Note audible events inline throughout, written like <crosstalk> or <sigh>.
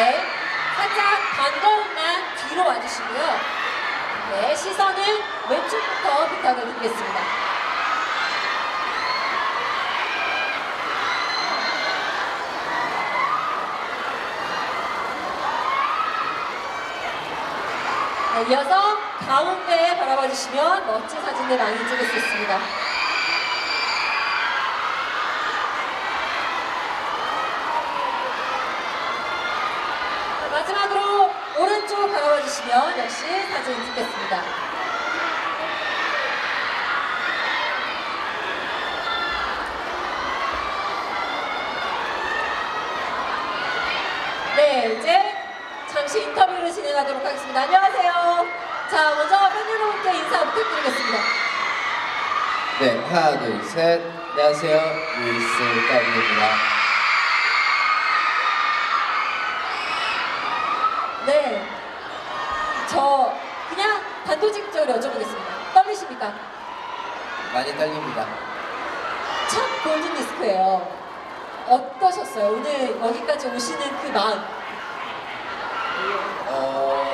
네, 살짝 반걸음만 뒤로 와주시고요. 네, 시선은 왼쪽부터 부탁을 드리겠습니다. 네, 이어서 가운데 바라봐 주시면 멋진 사진들 많이 찍을 수 있습니다. 자, 마지막으로 오른쪽 바라봐 주시면 역시 사진 찍겠습니다. 네, 이제 잠시 인터뷰를 진행하도록 하겠습니다. 안녕하세요. 자, 먼저 팬 여러분께 인사 부탁드리겠습니다. 네, 하나, 둘, 셋. 안녕하세요. 루이스 W입니다. 네. 단도직입적으로 여쭤보겠습니다. 떨리십니까? 많이 떨립니다. 첫 골든 디스크예요. 어떠셨어요? 오늘 여기까지 오시는 그 마음. 어,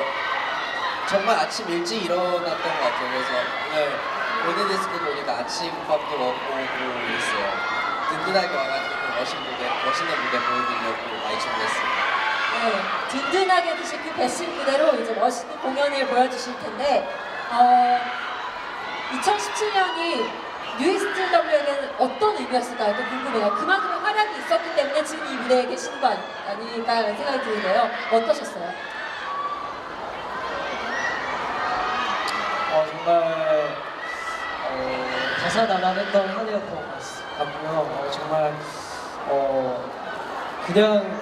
정말 아침 일찍 일어났던 것 같아요. 그래서 오늘 골든 디스크 보니까 아침밥도 먹고 오고 있어요. 든든하게 와가지고 멋진 무대, 멋있는 무대 보여드리려고 많이 준비했습니다. 네, 든든하게 드실 그 배신 그대로 이제 멋있는 공연을 보여주실 텐데, 어, 2017년이 뉴이스트 W에게는 어떤 의미였을까요? 또 궁금해요. 그만큼의 활약이 있었기 때문에 지금 이 무대에 계시는 거 아니- 아닐까라는 생각이 드는데요. 어떠셨어요? 어, 정말 어, 다사다난했던 한 해였던 것 같- 같고요. 어, 정말 어, 그냥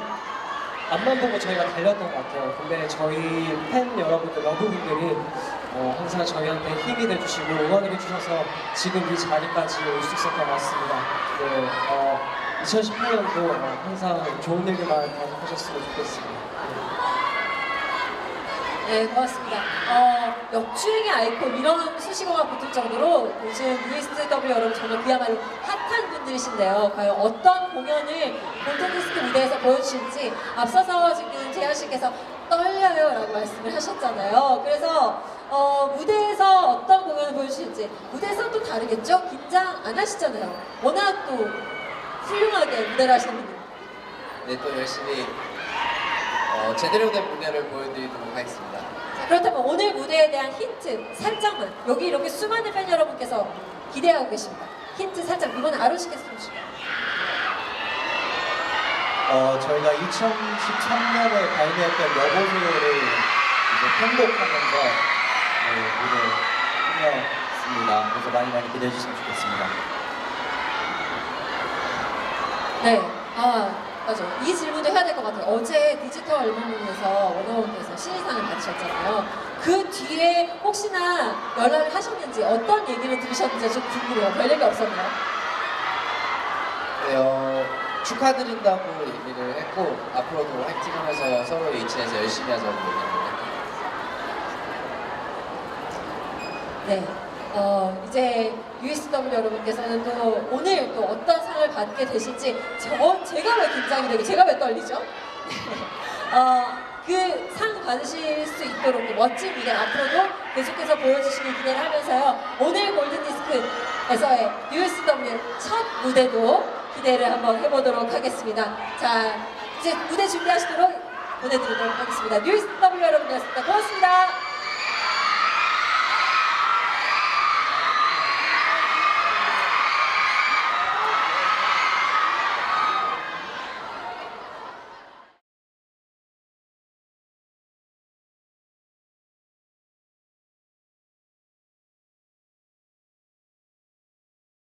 앞만 보고 저희가 달렸던 것 같아요. 근데 저희 팬 여러분들, 러브분들이 어, 항상 저희한테 힘이 돼주시고 응원을 해주셔서 지금 이 자리까지 올 수 있었던 것 같습니다. 네, 어, 2018년도 항상 좋은 일들만 반복하셨으면 좋겠습니다. 네. 네, 고맙습니다. 어, 역주행의 아이콘 이런 수식어가 붙을 정도로 요즘 USW 여러분 정말 그야말로 핫한 분들이신데요. 과연 어떤 공연을 골든디스크 무대에서 보여주실지 앞서서 지금 재현 씨께서 떨려요 라고 말씀을 하셨잖아요. 그래서 어, 무대에서 어떤 공연을 보여주실지 무대에서 또 다르겠죠? 긴장 안 하시잖아요. 워낙 또 훌륭하게 무대를 하시는 분들. 네, 또 열심히 어, 제대로 된 무대를 보여드리도록 하겠습니다. 자, 그렇다면 오늘 무대에 대한 힌트 살짝만 여기 이렇게 수많은 팬 여러분께서 기대하고 계십니다. 힌트 살짝 이번에 아로 씨께서 좀 주시면 어, 저희가 2013년에 발매했던 여보세요를 이제 편곡하면서 네, 무대 꾸몄습니다. 그래서 많이 많이 기대해 주시면 좋겠습니다. 네, 아 맞아. 이 질문도 해야 될 것 같아요. 어제 디지털 앨범에서 원어원께서 신인상을 받으셨잖아요. 그 뒤에 혹시나 연락을 하셨는지 어떤 얘기를 들으셨는지 좀 궁금해요. 별 얘기 없었나요? 네, 어, 축하드린다고 얘기를 했고 앞으로도 화이팅하면서 서로 이친해서 열심히 하자고 얘기를 했고 네. 어, 이제 USW 여러분께서는 또 오늘 또 어떤 상을 받게 되실지 저, 제가 왜 긴장이 되고 제가 왜 떨리죠? <laughs> 어, 그 상 받으실 수 있도록 멋진 무대 앞으로도 계속해서 보여주시길 기대를 하면서요. 오늘 골든디스크에서의 USW 첫 무대도 기대를 한번 해보도록 하겠습니다. 자, 이제 무대 준비하시도록 보내드리도록 하겠습니다. USW 여러분이었습니다. 고맙습니다.